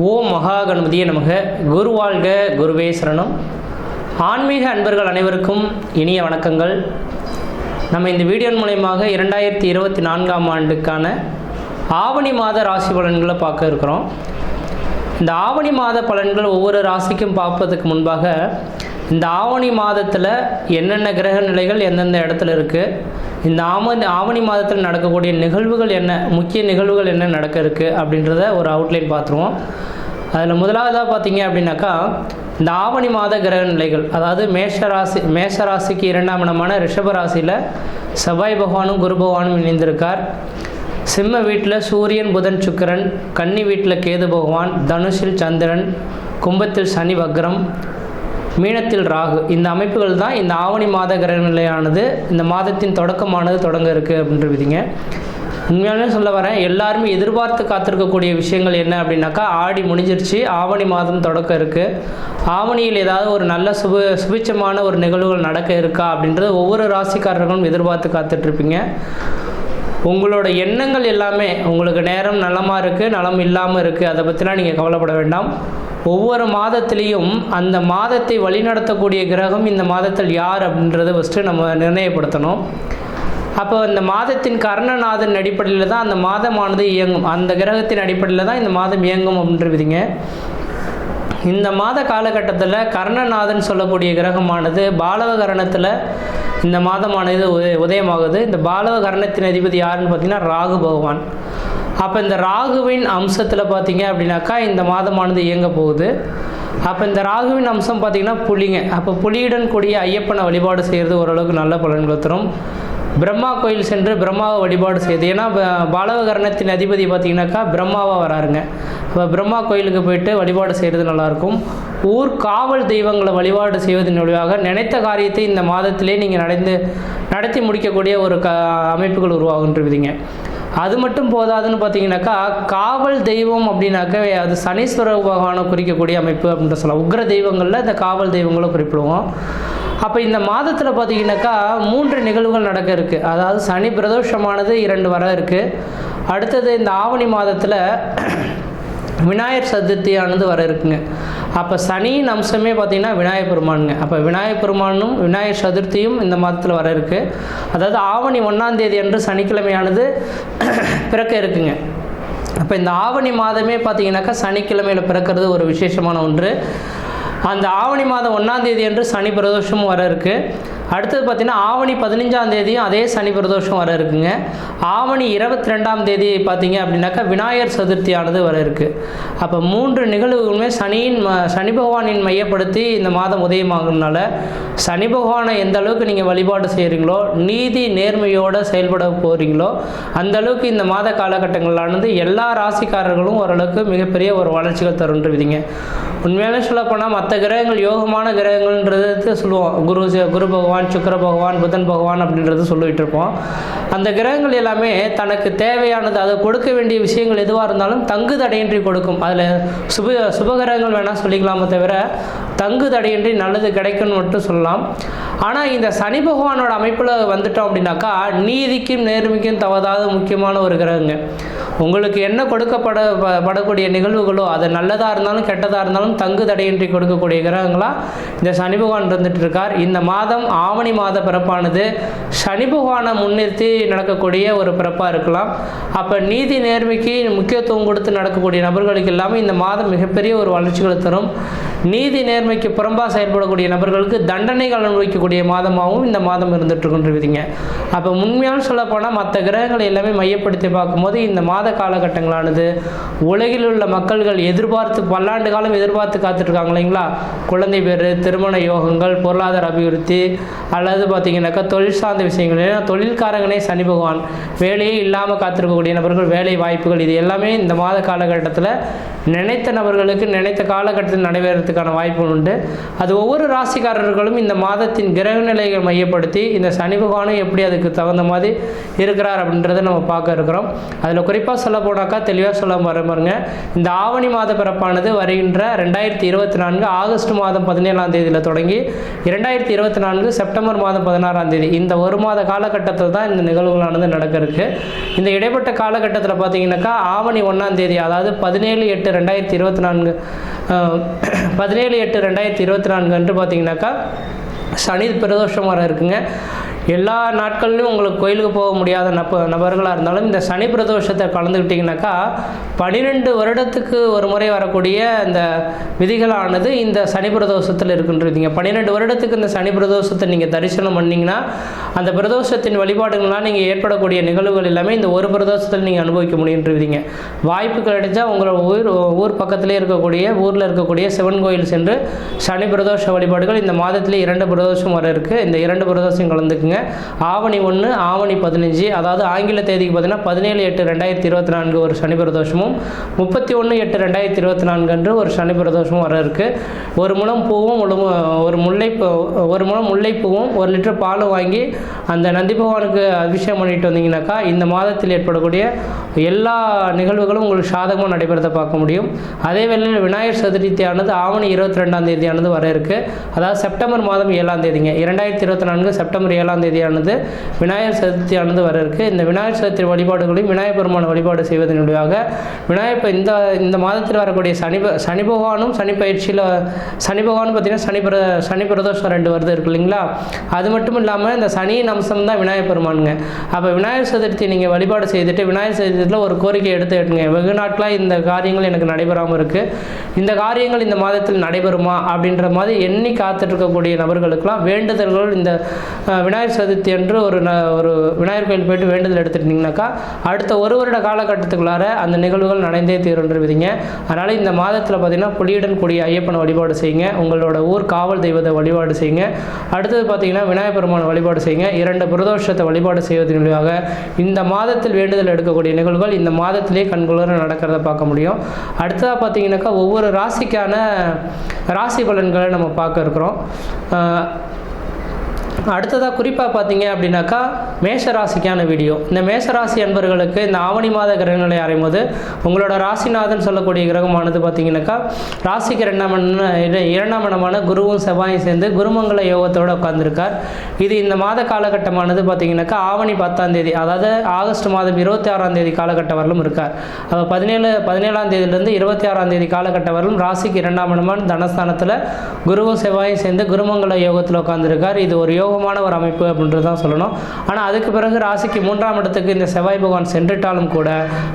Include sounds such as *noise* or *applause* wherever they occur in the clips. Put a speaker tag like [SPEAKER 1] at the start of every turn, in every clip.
[SPEAKER 1] ஓம் மகா கணபதியே நமக. குரு வாழ்க குருவே சரணம். ஆன்மீக அன்பர்கள் அனைவருக்கும் இனிய வணக்கங்கள். நம்ம இந்த வீடியோ மூலயமாக இரண்டாயிரத்தி இருபத்தி நான்காம் ஆண்டுக்கான ஆவணி மாத ராசி பலன்களை பார்க்க இருக்கிறோம். இந்த ஆவணி மாத பலன்கள் ஒவ்வொரு ராசிக்கும் பார்ப்பதுக்கு முன்பாக இந்த ஆவணி மாதத்தில் என்னென்ன கிரக நிலைகள் எந்தெந்த இடத்துல இருக்குது இந்த ஆம ஆவணி மாதத்தில் நடக்கக்கூடிய நிகழ்வுகள் என்ன முக்கிய நிகழ்வுகள் என்ன நடக்க இருக்குது அப்படின்றத ஒரு அவுட்லைன் பார்த்துருவோம். அதில் முதலாவதாக பார்த்தீங்க அப்படின்னாக்கா இந்த ஆவணி மாத கிரக நிலைகள் அதாவது மேஷ ராசி இரண்டாம் இடமான ரிஷபராசியில் செவ்வாய் பகவானும் குரு பகவானும் இணைந்திருக்கார். சிம்ம வீட்டில் சூரியன் புதன் சுக்கிரன் கன்னி வீட்டில் கேது பகவான் தனுஷில் சந்திரன் கும்பத்தில் சனி வக்ரம் மீனத்தில் ராகு. இந்த அமைப்புகள் தான் இந்த ஆவணி மாத கிரக நிலையானது இந்த மாதத்தின் தொடக்கமானது தொடங்க இருக்குது அப்படின்ற விதிங்க. உண்மையாலுமே சொல்ல வரேன் எல்லாருமே எதிர்பார்த்து காத்திருக்கக்கூடிய விஷயங்கள் என்ன அப்படின்னாக்கா ஆடி முடிஞ்சிருச்சு ஆவணி மாதம் தொடக்க இருக்குது ஆவணியில் ஏதாவது ஒரு நல்ல சுப சுபிச்சமான ஒரு நிகழ்வுகள் நடக்க இருக்கா அப்படின்றது ஒவ்வொரு ராசிக்காரர்களும் எதிர்பார்த்து காத்துட்ருப்பீங்க. உங்களோட எண்ணங்கள் எல்லாமே உங்களுக்கு நேரம் நலமாக இருக்குது நலம் இல்லாமல் இருக்குது அதை பற்றிலாம் நீங்கள் கவலைப்பட வேண்டாம். ஒவ்வொரு மாதத்திலையும் அந்த மாதத்தை வழிநடத்தக்கூடிய கிரகம் இந்த மாதத்தில் யார் அப்படின்றத ஃபஸ்ட்டு நம்ம நிர்ணயப்படுத்தணும். அப்போ இந்த மாதத்தின் கர்ணநாதன் அடிப்படையில் தான் அந்த மாதமானது இயங்கும். அந்த கிரகத்தின் அடிப்படையில் தான் இந்த மாதம் இயங்கும் அப்படின்றவிதிங்க இந்த மாத காலகட்டத்தில் கர்ணநாதன் சொல்லக்கூடிய கிரகமானது பாலவகரணத்தில் இந்த மாதமானது உதயமாகுது. இந்த பாலவகரணத்தின் அதிபதி யாருன்னு பார்த்தீங்கன்னா ராகு பகவான். அப்போ இந்த ராகுவின் அம்சத்தில் பார்த்தீங்க அப்படின்னாக்கா இந்த மாதமானது இயங்க போகுது. அப்போ இந்த ராகுவின் அம்சம் பார்த்தீங்கன்னா புலிங்க. அப்போ புலியுடன் கூடிய ஐயப்பனை வழிபாடு செய்கிறது ஓரளவுக்கு நல்ல பலன்களை தரும். பிரம்மா கோயில் சென்று பிரம்மாவை வழிபாடு செய்யுது ஏன்னா பாலவகரணத்தின் அதிபதி பார்த்தீங்கன்னாக்கா பிரம்மாவாக வராருங்க. இப்போ பிரம்மா கோயிலுக்கு போயிட்டு வழிபாடு செய்கிறது நல்லாயிருக்கும். ஊர் காவல் தெய்வங்களை வழிபாடு செய்வதன் வழியாக நினைத்த காரியத்தை இந்த மாதத்திலே நீங்கள் நடந்து நடத்தி முடிக்கக்கூடிய ஒரு க அமைப்புகள் உருவாகுன்றிருக்குதுங்க. அது மட்டும் போதாதுன்னு பார்த்தீங்கன்னாக்கா காவல் தெய்வம் அப்படின்னாக்க அது சனீஸ்வர பகவானை குறிக்கக்கூடிய அமைப்பு அப்படின்னு சொல்லலாம். உக்ர தெய்வங்களில் இந்த காவல் தெய்வங்களை குறிப்பிடுவோம். அப்போ இந்த மாதத்தில் பார்த்தீங்கன்னாக்கா மூன்று நிகழ்வுகள் நடக்க இருக்குது அதாவது சனி பிரதோஷமானது இரண்டு வர இருக்குது அடுத்தது இந்த ஆவணி மாதத்தில் விநாயகர் சதுர்த்தியானது வர இருக்குங்க. அப்போ சனியின் அம்சமே பார்த்தீங்கன்னா விநாயகர் பெருமானுங்க. அப்போ விநாயகர் பெருமானும் விநாயகர் சதுர்த்தியும் இந்த மாதத்தில் வர இருக்கு. அதாவது ஆவணி ஒன்றாம் தேதி அன்று சனிக்கிழமையானது *clears throat* பிறக்க இருக்குங்க. அப்போ இந்த ஆவணி மாதமே பார்த்தீங்கன்னாக்கா சனிக்கிழமையில் பிறக்கிறது ஒரு விசேஷமான ஒன்று. அந்த ஆவணி மாதம் ஒன்றாம் தேதி அன்று சனி பிரதோஷமும் வர இருக்கு. அடுத்தது பார்த்திங்கன்னா ஆவணி பதினஞ்சாம் தேதியும் அதே சனி பிரதோஷம் வர இருக்குங்க. ஆவணி இருபத்தி ரெண்டாம் தேதி பார்த்தீங்க அப்படின்னாக்கா விநாயகர் சதுர்த்தியானது வர இருக்குது அப்போ மூன்று நிகழ்வுகளுமே சனியின் ம- சனி பகவானின் மையப்படுத்தி இந்த மாதம் உதயமாகறதுனால சனி பகவானை எந்த அளவுக்கு நீங்கள் வழிபாடு செய்கிறீங்களோ நீதி நேர்மையோடு செயல்பட போகிறீங்களோ அந்த அளவுக்கு இந்த மாத காலகட்டங்களானது எல்லா ராசிக்காரர்களும் ஓரளவுக்கு மிகப்பெரிய ஒரு வளர்ச்சிகள் தருன்றுவிதிங்க உண்மையாலே சொல்லப்போனால் மற்ற கிரகங்கள் யோகமான கிரகங்கள்ன்றது சொல்லுவோம். குரு குரு பகவான் சுக்கிர பகவான் புதன் பகவான் அப்படின்றது சொல்லிட்டு இருப்போம் அந்த கிரகங்கள் எல்லாமே தனக்கு தேவையானது அதை கொடுக்க வேண்டிய விஷயங்கள் எதுவாக இருந்தாலும் தங்கு தடையின்றி கொடுக்கும். அதில் சுப சுபகிரகங்கள் வேணால் சொல்லிக்கலாமே தவிர தங்கு தடையின்றி நல்லது கிடைக்கும்னு மட்டும் சொல்லலாம். ஆனால் இந்த சனி பகவானோட அமைப்பில் வந்துட்டோம் அப்படின்னாக்கா நீதிக்கும் நேர்மைக்கும் தவறாத முக்கியமான ஒரு கிரகங்க. உங்களுக்கு என்ன கொடுக்கப்பட படக்கூடிய நிகழ்வுகளோ அது நல்லதாக இருந்தாலும் கெட்டதாக இருந்தாலும் தங்கு தடையின்றி கொடுக்கக்கூடிய கிரகங்களாக இந்த சனி பகவான் இருந்துட்டு இருக்கார் இந்த மாதம் ஆவணி மாத பிறப்பானது. சனி பகவானை முன்னிறுத்தி நடக்கக்கூடிய ஒரு பிறப்பாக இருக்கலாம். அப்போ நீதி நேர்மைக்கு முக்கியத்துவம் கொடுத்து நடக்கக்கூடிய நபர்களுக்கு எல்லாமே இந்த மாதம் மிகப்பெரிய ஒரு வளர்ச்சிகளை தரும். நீதி நேர்மைக்கு புறம்பாக செயல்படக்கூடிய நபர்களுக்கு தண்டனைகள் அனுபவிக்கக்கூடிய மாதமாகவும் இந்த மாதம் இருந்துட்டு இருக்கின்றீங்க அப்போ உண்மையாக சொல்லப்போனால் மற்ற கிரகங்களை எல்லாமே மையப்படுத்தி பார்க்கும்போது இந்த மாத காலகட்டங்களானது உலகில் உள்ள மக்கள்கள் எதிர்பார்த்து பல்லாண்டு காலம் எதிர்பார்த்து காத்துட்ருக்காங்க இல்லைங்களா? குழந்தை பேர் திருமண யோகங்கள் பொருளாதார அபிவிருத்தி அல்லது பார்த்தீங்கன்னாக்கா தொழில் சார்ந்த விஷயங்கள். ஏன்னா தொழில்காரங்களே சனி பகவான். வேலையே இல்லாமல் காத்திருக்கக்கூடிய நபர்கள் வேலை வாய்ப்புகள் இது எல்லாமே இந்த மாத காலகட்டத்தில் நினைத்த நபர்களுக்கு நினைத்த காலகட்டத்தில் நடைபெறதுக்கு கிடைக்கிறதுக்கான வாய்ப்புகள் உண்டு. அது ஒவ்வொரு ராசிக்காரர்களும் இந்த மாதத்தின் கிரக நிலைகள் மையப்படுத்தி இந்த சனி பகவானும் எப்படி அதுக்கு தகுந்த மாதிரி இருக்கிறார் அப்படின்றத நம்ம பார்க்க இருக்கிறோம். அதில் குறிப்பாக சொல்ல போனாக்கா தெளிவாக சொல்ல வர பாருங்க. இந்த ஆவணி மாத பிறப்பானது வருகின்ற ரெண்டாயிரத்தி இருபத்தி நான்கு ஆகஸ்ட் மாதம் பதினேழாம் தேதியில் தொடங்கி இரண்டாயிரத்தி இருபத்தி நான்கு செப்டம்பர் மாதம் பதினாறாம் தேதி. இந்த ஒரு மாத காலகட்டத்தில் தான் இந்த நிகழ்வுகளானது நடக்கிறதுக்கு இந்த இடைப்பட்ட காலகட்டத்தில் பார்த்தீங்கன்னாக்கா ஆவணி ஒன்றாம் தேதி அதாவது பதினேழு எட்டு ரெண்டாயிரத்தி இருபத்தி நான்கு *clears throat* பதினேழு எட்டு ரெண்டாயிரத்தி இருபத்தி நான்கு அன்று பார்த்தீங்கன்னாக்கா சனி பிரதோஷம் வர இருக்குங்க. எல்லா நாட்கள்லையும் உங்களுக்கு கோயிலுக்கு போக முடியாத நப நபர்களாக இருந்தாலும் இந்த சனி பிரதோஷத்தை கலந்துக்கிட்டிங்கனாக்கா பன்னிரெண்டு வருடத்துக்கு ஒரு முறை வரக்கூடிய இந்த விதிகளானது இந்த சனி பிரதோஷத்தில் இருக்குன்றீங்க பன்னிரெண்டு வருடத்துக்கு இந்த சனி பிரதோஷத்தை நீங்கள் தரிசனம் பண்ணிங்கன்னா அந்த பிரதோஷத்தின் வழிபாடுகள்லாம் நீங்கள் ஏற்படக்கூடிய நிகழ்வுகள் எல்லாமே இந்த ஒரு பிரதோஷத்தில் நீங்கள் அனுபவிக்க முடியுன்றீங்க. வாய்ப்பு கிடைச்சா உங்களோட ஊர் ஊர் பக்கத்திலே இருக்கக்கூடிய ஊரில் இருக்கக்கூடிய சிவன் கோயில் சென்று சனி பிரதோஷ வழிபாடுகள் இந்த மாதத்திலே இரண்டு பிரதோஷம் வர இருக்குது இந்த இரண்டு பிரதோஷம் கலந்துக்குங்க. ஆவணி ஒன்று ஆவணி பதினஞ்சு அதாவது ஆங்கில தேதிக்கு பார்த்தீங்கன்னா பதினேழு எட்டு ரெண்டாயிரத்தி இருபத்தி நான்கு ஒரு சனி பிரதோஷமும் முப்பத்தி ஒன்று எட்டு ரெண்டாயிரத்தி இருபத்தி நான்கு அன்று ஒரு சனி பிரதோஷமும் வர இருக்குது ஒரு முழம் பூவும் ஒரு ஒரு முல்லை ஒரு முழம் முல்லைப்பூவும் ஒரு லிட்டர் பாலும் வாங்கி அந்த நந்தி பகவானுக்கு அபிஷேகம் பண்ணிட்டு வந்தீங்கன்னாக்கா இந்த மாதத்தில் ஏற்படக்கூடிய எல்லா நிகழ்வுகளும் உங்களுக்கு சாதகமாக நடைபெறதை பார்க்க முடியும். அதே வேளையில் விநாயகர் சதுர்த்தியானது ஆவணி இருபத்தி ரெண்டாம் தேதியானது வர இருக்கு. அதாவது செப்டம்பர் மாதம் ஏழாம் தேதிங்க. இரண்டாயிரத்தி இருபத்தி நான்கு செப்டம்பர் ஏழாம் தேதியானது விநாயகர் சதுர்த்தியானது வர இருக்கு இந்த விநாயகர் சதுர்த்தி வழிபாடுகளையும் விநாயகர் பெருமான வழிபாடு செய்வதன் மூலியமாக விநாயகர் இந்த இந்த மாதத்தில் வரக்கூடிய சனி சனி பகவானும் சனி பயிற்சியில் சனி பகவானும் பார்த்தீங்கன்னா சனி பிர சனி பிரதோஷம் ரெண்டு வருது இருக்கு இல்லைங்களா? அது மட்டும் இல்லாமல் இந்த சனியின் அம்சம் தான் விநாயகர் பெருமானுங்க. அப்போ விநாயகர் சதுர்த்தி நீங்கள் வழிபாடு செய்துட்டு விநாயகர் சதுர்த்தியில் ஒரு கோரிக்கை எடுத்து எடுங்க வெகு நாட்களாக இந்த காரியங்கள் எனக்கு நடைபெறாமல் இருக்குது இந்த காரியங்கள் இந்த மாதத்தில் நடைபெறுமா? அப்படின்ற மாதிரி எண்ணி காத்துட்டு இருக்கக்கூடிய நபர்களுக்கெல்லாம் வேண்டுதல்கள் இந்த விநாயகர் விநாயகர் சதுர்த்தி என்று ஒரு ந ஒரு விநாயகர் கோயில் போயிட்டு வேண்டுதல் எடுத்துட்டீங்கன்னாக்கா அடுத்த ஒரு வருட காலகட்டத்துக்குள்ளார அந்த நிகழ்வுகள் நடந்தே தீருன்றவிதிங்க அதனால் இந்த மாதத்தில் பார்த்தீங்கன்னா புலியுடன் கூடிய ஐயப்பனை வழிபாடு செய்யுங்க. உங்களோட ஊர் காவல் தெய்வத்தை வழிபாடு செய்யுங்க. அடுத்தது பார்த்தீங்கன்னா விநாயகர் பெருமானை வழிபாடு செய்யுங்க. இரண்டு பிரதோஷத்தை வழிபாடு செய்வதன் மூலியமாக இந்த மாதத்தில் வேண்டுதல் எடுக்கக்கூடிய நிகழ்வுகள் இந்த மாதத்திலே கண்குளிர நடக்கிறத பார்க்க முடியும். அடுத்ததாக பார்த்தீங்கன்னாக்கா ஒவ்வொரு ராசிக்கான ராசி பலன்களை நம்ம பார்க்க இருக்கிறோம். அடுத்ததாக குறிப்பாக பார்த்தீங்க அப்படின்னாக்கா மேஷராசிக்கான வீடியோ. இந்த மேஷ ராசி அன்பர்களுக்கு இந்த ஆவணி மாத கிரகங்களை அறையும் போது உங்களோட ராசிநாதன் சொல்லக்கூடிய கிரகமானது பார்த்தீங்கன்னாக்கா ராசிக்கு ரெண்டாம் இரண்டாம் இடமான குருவும் செவ்வாயும் சேர்ந்து குருமங்கல யோகத்தோடு உட்காந்துருக்கார் இது இந்த மாத காலகட்டமானது பார்த்தீங்கன்னாக்கா ஆவணி பத்தாம் தேதி அதாவது ஆகஸ்ட் மாதம் இருபத்தி ஆறாம் தேதி காலகட்டம் வரலும் இருக்கார். அப்போ பதினேழு பதினேழாம் தேதியிலிருந்து இருபத்தி ஆறாம் தேதி காலகட்டம் வரலும் ராசிக்கு இரண்டாம் இடமான தனஸ்தானத்தில் குருவும் செவ்வாயும் சேர்ந்து குருமங்கல யோகத்தில் உட்காந்துருக்கார் இது ஒரு யோகமான ஒரு அமைப்பு அப்படின்றது தான் சொல்லணும். ஆனால் அதுக்கு பிறகு ராசிக்கு மூன்றாம் இடத்துக்கு இந்த செவ்வாய் பகவான் சென்றுட்டாலும் கூட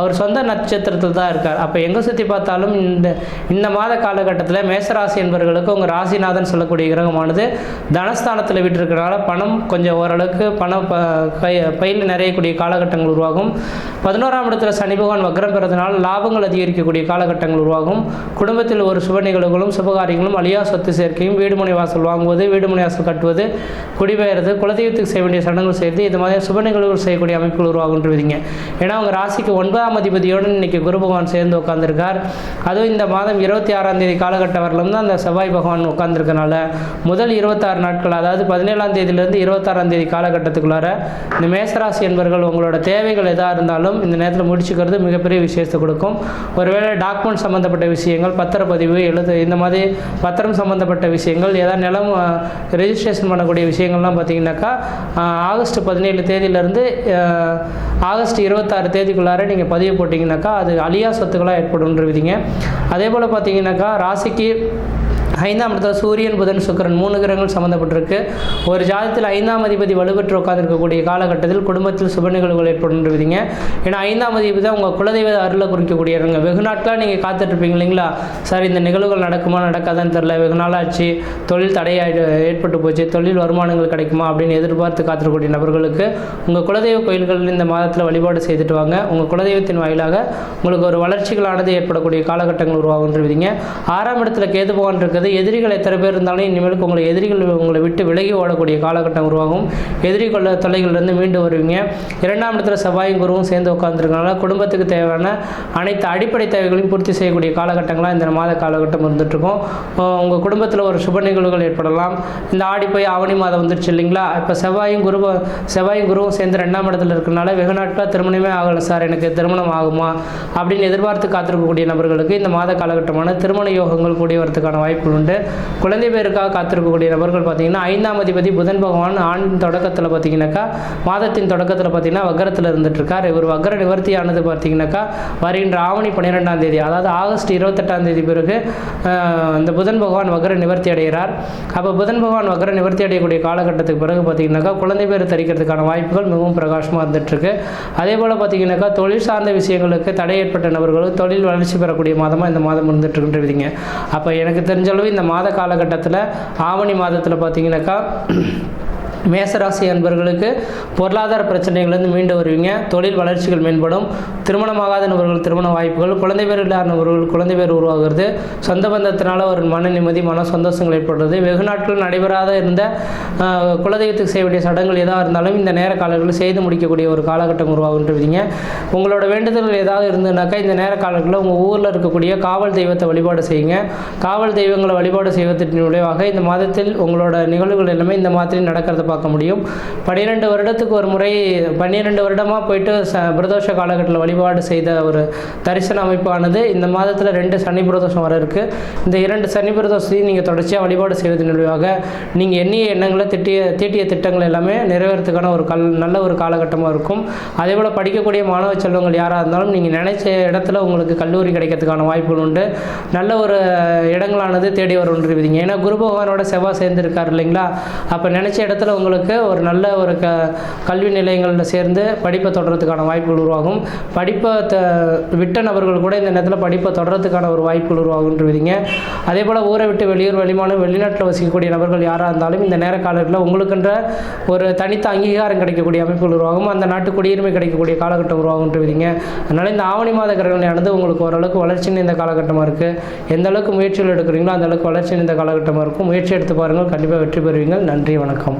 [SPEAKER 1] அவர் சொந்த நட்சத்திரத்தில் தான் இருக்கார். அப்போ எங்கே சுற்றி பார்த்தாலும் இந்த இந்த மாத காலகட்டத்தில் மேசராசி என்பவர்களுக்கு உங்கள் ராசிநாதன் சொல்லக்கூடிய கிரகமானது தனஸ்தானத்தில் விட்டிருக்கிறனால பணம் கொஞ்சம் ஓரளவுக்கு பணம் ப கை பையில் நிறையக்கூடிய காலகட்டங்கள் உருவாகும். பதினோராம் இடத்துல சனி பகவான் வக்ரம் பெறதுனால லாபங்கள் அதிகரிக்கக்கூடிய காலகட்டங்கள் உருவாகும். குடும்பத்தில் ஒரு சுப நிகழ்வுகளும் சுபகாரியங்களும் அழியா சொத்து சேர்க்கையும் வீடுமனை வாசல் வாங்குவது வீடுமனை வாசல் கட்டுவது குடிபெயர்றது குலதெய்வத்துக்கு செய்ய வேண்டிய சடங்குகள் சேர்த்து இது மாதிரி சுப நிகழ்வுகள் செய்யக்கூடிய அமைப்புகள் உருவாகுன்றீங்க ஏன்னா அவங்க ராசிக்கு ஒன்பதாம் அதிபதியோடு இன்னைக்கு குரு பகவான் சேர்ந்து உட்காந்துருக்கார் அதுவும் இந்த மாதம் இருபத்தி ஆறாம் தேதி காலகட்டம் வரலாம் தான் அந்த செவ்வாய் பகவான் உட்காந்துருக்கனால முதல் இருபத்தாறு நாட்கள் அதாவது பதினேழாம் தேதியிலிருந்து இருபத்தாறாம் தேதி காலகட்டத்துக்குள்ளார இந்த மேசராசி என்பவர்கள் உங்களோட தேவைகள் எதாக இருந்தாலும் இந்த நேரத்தில் முடிச்சுக்கிறது மிகப்பெரிய விஷயத்தை கொடுக்கும். ஒருவேளை டாக்குமெண்ட் சம்மந்தப்பட்ட விஷயங்கள் பத்திரப்பதிவு எழுது இந்த மாதிரி பத்திரம் சம்மந்தப்பட்ட விஷயங்கள் ஏதாவது நிலம் ரெஜிஸ்ட்ரேஷன் பண்ணக்கூடிய விஷயங்கள்லாம் பார்த்தீங்கன்னாக்கா ஆகஸ்ட் பதினேழு தேதியிலேருந்து ஆகஸ்ட் இருபத்தாறு தேதிக்குள்ளார நீங்கள் பதிவு போட்டிங்கனாக்கா அது அழியா சொத்துக்களாக ஏற்படும்ன்றவிதிங்க அதே போல் பார்த்தீங்கன்னாக்கா ராசிக்கு ஐந்தாம் இடத்துல சூரியன் புதன் சுக்கிரன் மூணு கிரகங்கள் சம்மந்தப்பட்டிருக்கு ஒரு ஜாதத்தில் ஐந்தாம் அதிபதி வலுப்பெற்று உட்காந்துருக்கக்கூடிய காலகட்டத்தில் குடும்பத்தில் சுப நிகழ்வுகள் ஏற்படுன்றவிதிங்க ஏன்னா ஐந்தாம் அதிபதி தான் உங்கள் குலதெய்வ அருளை குறிக்கக்கூடியவங்க வெகு நாட்களாக நீங்கள் காத்துட்ருப்பீங்க இல்லைங்களா? சார் இந்த நிகழ்வுகள் நடக்குமா நடக்காதான்னு தெரில வெகு நாளாச்சு. தொழில் தடையாயிடு ஏற்பட்டு போச்சு. தொழில் வருமானங்கள் கிடைக்குமா அப்படின்னு எதிர்பார்த்து காத்திருக்கக்கூடிய நபர்களுக்கு உங்கள் குலதெய்வ கோயில்கள் இந்த மாதத்தில் வழிபாடு செய்துட்டு வாங்க. உங்கள் குலதெய்வத்தின் வாயிலாக உங்களுக்கு ஒரு வளர்ச்சிகளானது ஏற்படக்கூடிய காலகட்டங்கள் உருவாகுன்றவிதிங்க ஆறாம் இடத்துல கேது போகான் இருக்குது எதிரிகள் எத்தனை பேர் இருந்தாலும் இனிமேலுக்கு உங்களை எதிரிகள் உங்களை விட்டு விலகி ஓடக்கூடிய காலகட்டம் உருவாகும். எதிரிகள் தொல்லைகள்லேருந்து மீண்டு வருவீங்க. இரண்டாம் இடத்துல செவ்வாயும் குருவும் சேர்ந்து உட்காந்துருக்கனால குடும்பத்துக்கு தேவையான அனைத்து அடிப்படை தேவைகளையும் பூர்த்தி செய்யக்கூடிய காலகட்டங்களாக இந்த மாத காலகட்டம் இருந்துகிட்ருக்கும். உங்கள் குடும்பத்தில் ஒரு சுப நிகழ்வுகள் ஏற்படலாம். இந்த ஆடி போய் ஆவணி மாதம் வந்துடுச்சு இல்லைங்களா? இப்போ செவ்வாயும் குரு செவ்வாயும் குருவும் சேர்ந்து ரெண்டாம் இடத்துல இருக்கனால வெகு நாட்களாக திருமணமே ஆகலை சார். எனக்கு திருமணம் ஆகுமா? அப்படின்னு எதிர்பார்த்து காத்திருக்கக்கூடிய நபர்களுக்கு இந்த மாத காலகட்டமான திருமண யோகங்கள் கூடிய வரதுக்கான வாய்ப்புகள் உண்டு. குழந்தை பேருக்காக காத்திருக்கக்கூடிய நபர்கள் பார்த்தீங்கன்னா ஐந்தாம் அதிபதி புதன் பகவான் ஆண் தொடக்கத்தில் பார்த்தீங்கன்னாக்கா மாதத்தின் தொடக்கத்தில் பார்த்தீங்கன்னா வக்கரத்தில் இருந்துட்டு இருக்கார் இவர் வக்கர நிவர்த்தியானது பார்த்தீங்கன்னாக்கா வருகின்ற ஆவணி பன்னிரெண்டாம் தேதி அதாவது ஆகஸ்ட் இருபத்தெட்டாம் தேதி பிறகு அந்த இந்த புதன் பகவான் வக்கர நிவர்த்தி அடைகிறார். அப்போ புதன் பகவான் வக்கர நிவர்த்தி அடையக்கூடிய காலகட்டத்துக்கு பிறகு பார்த்தீங்கன்னாக்கா குழந்தை பேர் தரிக்கிறதுக்கான வாய்ப்புகள் மிகவும் பிரகாசமாக இருந்துகிட்ருக்கு அதே போல் பார்த்தீங்கன்னாக்கா தொழில் சார்ந்த விஷயங்களுக்கு தடை ஏற்பட்ட நபர்களும் தொழில் வளர்ச்சி பெறக்கூடிய மாதமாக இந்த மாதம் இருந்துகிட்ருக்குன்றீங்க அப்போ எனக்கு தெரிஞ்சளவு இந்த மாத காலகட்டத்தில் ஆவணி மாதத்தில் பார்த்தீங்கன்னாக்கா மேசராசி அன்பர்களுக்கு பொருளாதார பிரச்சனைகள்லேருந்து மீண்டு வருவீங்க. தொழில் வளர்ச்சிகள் மேம்படும். திருமணமாகாத நபர்கள் திருமண வாய்ப்புகள் குழந்தை பேர் இல்லாத நபர்கள் குழந்தை பேர் உருவாகிறது. சொந்த பந்தத்தினால ஒரு மன நிம்மதி மன சந்தோஷங்கள் ஏற்படுறது வெகு நாட்கள் நடைபெறாத இருந்த குலதெய்வத்துக்கு செய்ய வேண்டிய சடங்குகள் எதாக இருந்தாலும் இந்த நேர காலங்களில் செய்து முடிக்கக்கூடிய ஒரு காலகட்டம் உருவாகுன்றீங்க உங்களோட வேண்டுதல்கள் ஏதாவது இருந்ததுனாக்கா இந்த நேர காலங்களில் உங்கள் ஊரில் இருக்கக்கூடிய காவல் தெய்வத்தை வழிபாடு செய்யுங்க. காவல் தெய்வங்களை வழிபாடு செய்வதற்கு விளைவாக இந்த மாதத்தில் உங்களோட நிகழ்வுகள் எல்லாமே இந்த மாதிரி நடக்கிறத பார்க்க முடியும். பன்னிரெண்டு வருடத்துக்கு ஒரு முறை பன்னிரெண்டு வருடமாக போயிட்டு ச பிரதோஷ காலகட்டத்தில் வழிபாடு செய்த ஒரு தரிசன அமைப்பானது. இந்த மாதத்தில் ரெண்டு சனி பிரதோஷம் வர இருக்கு. இந்த இரண்டு சனி பிரதோஷத்தையும் நீங்கள் தொடர்ச்சியாக வழிபாடு செய்வதன் விளைவாக நீங்கள் எண்ணிய எண்ணங்களை திட்டிய தீட்டிய திட்டங்கள் எல்லாமே நிறைவேறதுக்கான ஒரு கல் நல்ல ஒரு காலகட்டமாக இருக்கும். அதே போல் படிக்கக்கூடிய மாணவ செல்வங்கள் யாராக இருந்தாலும் நீங்கள் நினைச்ச இடத்துல உங்களுக்கு கல்லூரி கிடைக்கிறதுக்கான வாய்ப்புகள் உண்டு. நல்ல ஒரு இடங்களானது தேடி வரும் ஏன்னா குரு பகவானோட செவ்வாய் சேர்ந்து இருக்கார் இல்லைங்களா? அப்போ நினச்ச இடத்துல உங்களுக்கு ஒரு நல்ல ஒரு க கல்வி நிலையங்களில் சேர்ந்து படிப்பை தொடர்றதுக்கான வாய்ப்புகள் உருவாகும். படிப்பை த விட்ட நபர்கள் கூட இந்த நேரத்தில் படிப்பை தொடர்றதுக்கான ஒரு வாய்ப்புகள் உருவாகுன்றீங்க அதே போல் ஊரை விட்டு வெளியூர் வெளிமாநிலம் வெளிநாட்டில் வசிக்கக்கூடிய நபர்கள் யாராக இருந்தாலும் இந்த நேர காலத்தில் உங்களுக்குன்ற ஒரு தனித்த அங்கீகாரம் கிடைக்கக்கூடிய அமைப்புகள் உருவாகும். அந்த நாட்டு குடியுரிமை கிடைக்கக்கூடிய காலகட்டம் உருவாகுன்றீங்க அதனால் இந்த ஆவணி மாத கிரகணமானது உங்களுக்கு ஓரளவுக்கு வளர்ச்சி இந்த காலகட்டமாக இருக்குது எந்த அளவுக்கு முயற்சிகள் எடுக்கிறீங்களோ அந்த அளவுக்கு வளர்ச்சி இந்த காலகட்டமாக இருக்கும். முயற்சி எடுத்து பாருங்கள். கண்டிப்பாக வெற்றி பெறுவீங்க நன்றி வணக்கம்.